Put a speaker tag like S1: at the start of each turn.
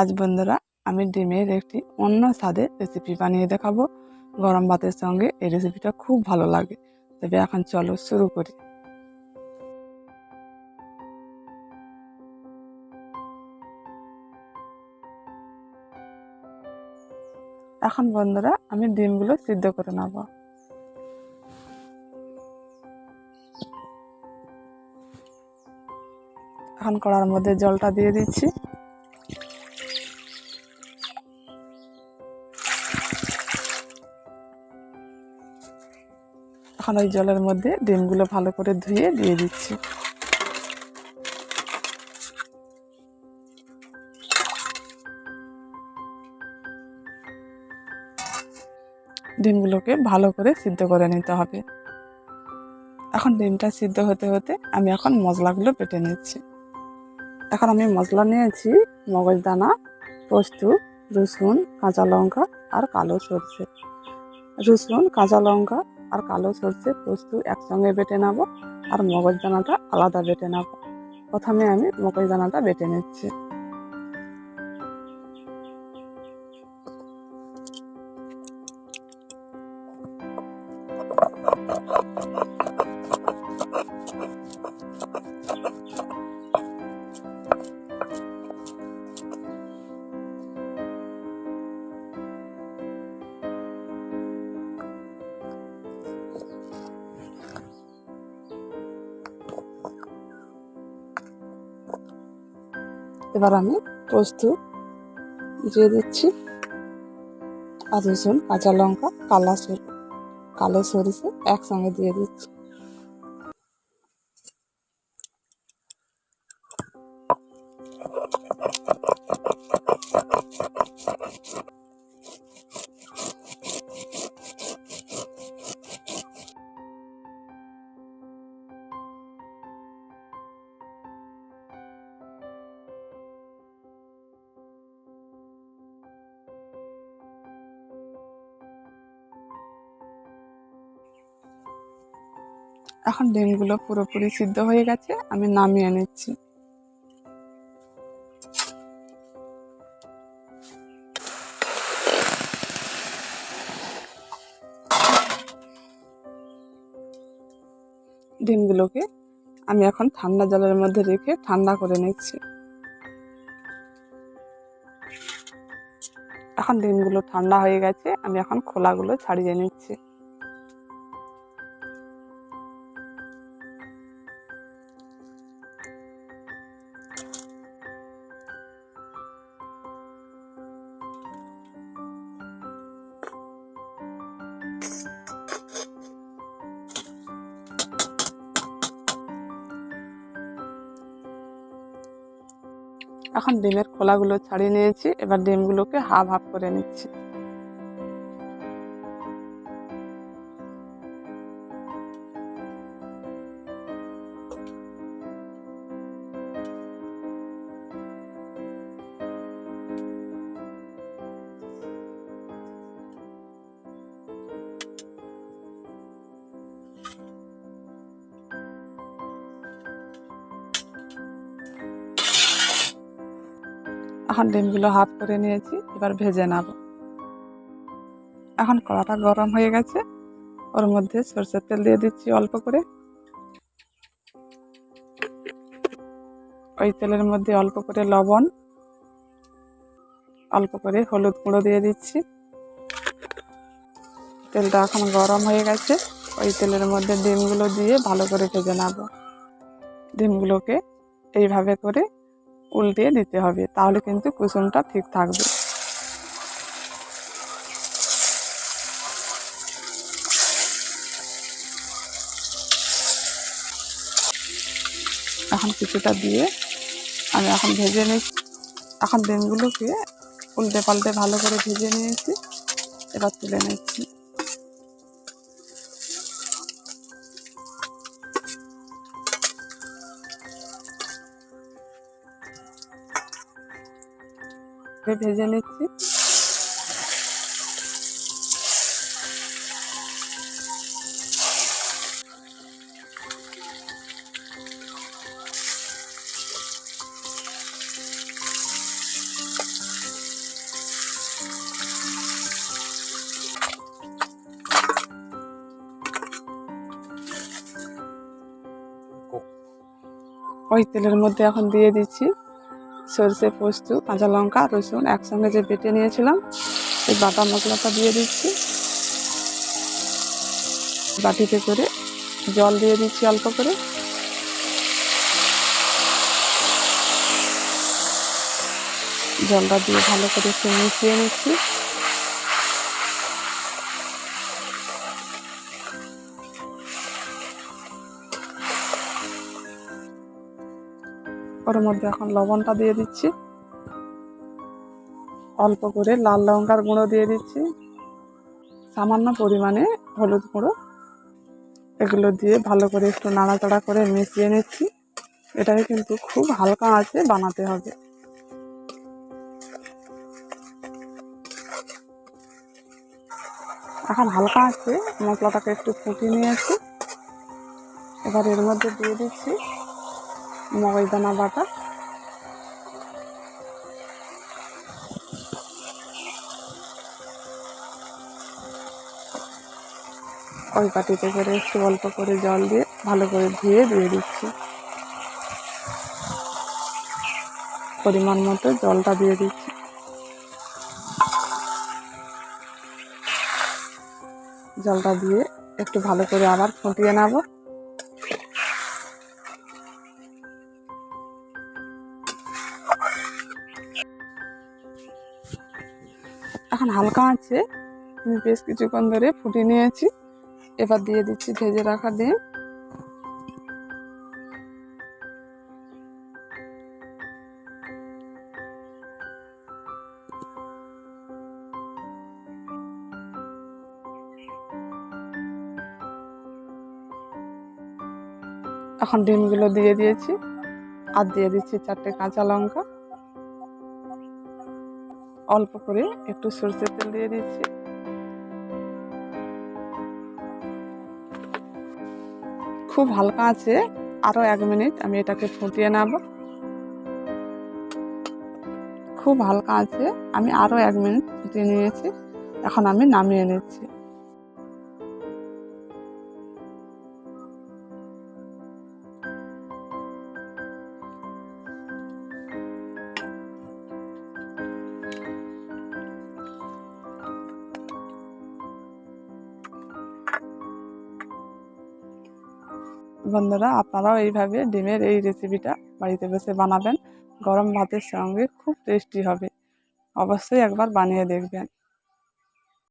S1: আজ বন্ধুরা, আমি ডিমের একটি অন্য স্বাদের রেসিপি বানিয়ে দেখাবো। গরম ভাতের সঙ্গে এই রেসিপিটা খুব ভালো লাগে। তবে এখন চলো শুরু করি। এখন বন্ধুরা, আমি ডিমগুলো সিদ্ধ করে নেব। এখন কড়ার মধ্যে জলটা দিয়ে দিচ্ছি। এখন ওই জলের মধ্যে ডিমগুলো ভালো করে ধুয়ে দিয়ে দিচ্ছি। ডিমগুলোকে ভালো করে সিদ্ধ করে নিতে হবে। এখন ডিমটা সিদ্ধ হতে হতে আমি এখন মশলাগুলো বেটে নিচ্ছি। এখন আমি মশলা নিয়েছি মগজদানা পোস্ত, রসুন, কাঁচা লঙ্কা আর কালো সরষে। রসুন, কাঁচা লঙ্কা আর কালো সর্ষে পোস্ত একসঙ্গে বেটে নেব আর মগজদানাটা আলাদা বেটে নেব। প্রথমে আমি মগজদানাটা বেটে নিচ্ছি। এবার আমি পোস্ত দিয়ে দিচ্ছি আর রসুন, কাঁচা লঙ্কা, কালা সর, কালো সরিষে একসঙ্গে দিয়ে দিচ্ছি। এখন ডিমগুলো পুরোপুরি সিদ্ধ হয়ে গেছে, আমি নামিয়ে নিচ্ছি। ডিমগুলোকে আমি এখন ঠান্ডা জলের মধ্যে রেখে ঠান্ডা করে নিচ্ছি। এখন ডিমগুলো ঠান্ডা হয়ে গেছে, আমি এখন খোলাগুলো ছাড়িয়ে নিচ্ছি। এখন ডিমের খোলাগুলো ছাড়িয়ে নিয়েছি এবার ডিমগুলোকে হাফ হাফ করে নিচ্ছি। এখন ডিমগুলো হাফ করে নিয়েছি, এবার ভেজে নেব। এখন কড়াটা গরম হয়ে গেছে, ওর মধ্যে সরষের তেল দিয়ে দিচ্ছি অল্প করে। ওই তেলের মধ্যে অল্প করে লবণ, অল্প করে হলুদ গুঁড়ো দিয়ে দিচ্ছি। তেলটা এখন গরম হয়ে গেছে, ওই তেলের মধ্যে ডিমগুলো দিয়ে ভালো করে ভেজে নেব। ডিমগুলোকে এইভাবে করে উল্টিয়ে দিতে হবে, তাহলে কিন্তু কুসুমটা ঠিক থাকবে। এখন কিছুটা দিয়ে আমি এখন ভেজে নিচ্ছি এখন ডিমগুলোকে উল্টে পাল্টে ভালো করে ভেজে নিয়েছি, এবার তুলে নিচ্ছি। করে ভেজে নিচ্ছি। ওই তেলের মধ্যে এখন দিয়ে দিচ্ছি। সরষে, পোস্ত, কাঁচা লঙ্কা, রসুন একসঙ্গে যে বেটে নিয়েছিলাম, এই বাটা মশলাটা দিয়ে দিচ্ছি। বাটিতে করে জল দিয়ে দিচ্ছি অল্প করে। জলটা দিয়ে ভালো করে একটু মিশিয়ে নিচ্ছি। মধ্যে এখন লবণটা দিয়ে দিচ্ছি। অল্প করে লাল লঙ্কার গুঁড়ো দিয়ে দিচ্ছি। সামান্য পরিমাণে হলুদ গুঁড়ো। এগুলো দিয়ে ভালো করে একটু নাড়াচাড়া করে মিশিয়ে নিচ্ছি। এটাকে কিন্তু খুব হালকা আছে বানাতে হবে। এখন হালকা আছে মশলাটাকে একটু ফুটিয়ে নিয়েছি। এবার এর মধ্যে দিয়ে দিচ্ছি মগজদানা বাটা। ওই বাটিতে করে একটু অল্প করে জল দিয়ে ভালো করে ধুয়ে দিয়ে দিচ্ছি। পরিমাণ মতো জলটা দিয়ে দিচ্ছি। জলটা দিয়ে একটু ভালো করে আবার ফুটিয়ে নেব। হালকা আছে। আমি বেশ কিছুক্ষণ ধরে ফুটিয়ে নিয়েছি। এবার দিয়ে দিচ্ছি ভেজে রাখা ডিম। এখন ডিমগুলো দিয়ে দিয়েছি। আর দিয়ে দিচ্ছি চারটে কাঁচা লঙ্কা। অল্প করে একটু সরষের তেল দিয়ে দিচ্ছি। খুব হালকা আছে আরও এক মিনিট আমি এটাকে ফুটিয়ে নেব। খুব হালকা আছে, আমি আরও এক মিনিট ফুটিয়ে নিয়েছি, এখন আমি নামিয়ে নিচ্ছি। বন্ধুরা, আপনারাও এইভাবে ডিমের এই রেসিপিটা বাড়িতে বসে বানাবেন। গরম ভাতের সঙ্গে খুব টেস্টি হবে। অবশ্যই একবার বানিয়ে দেখবেন।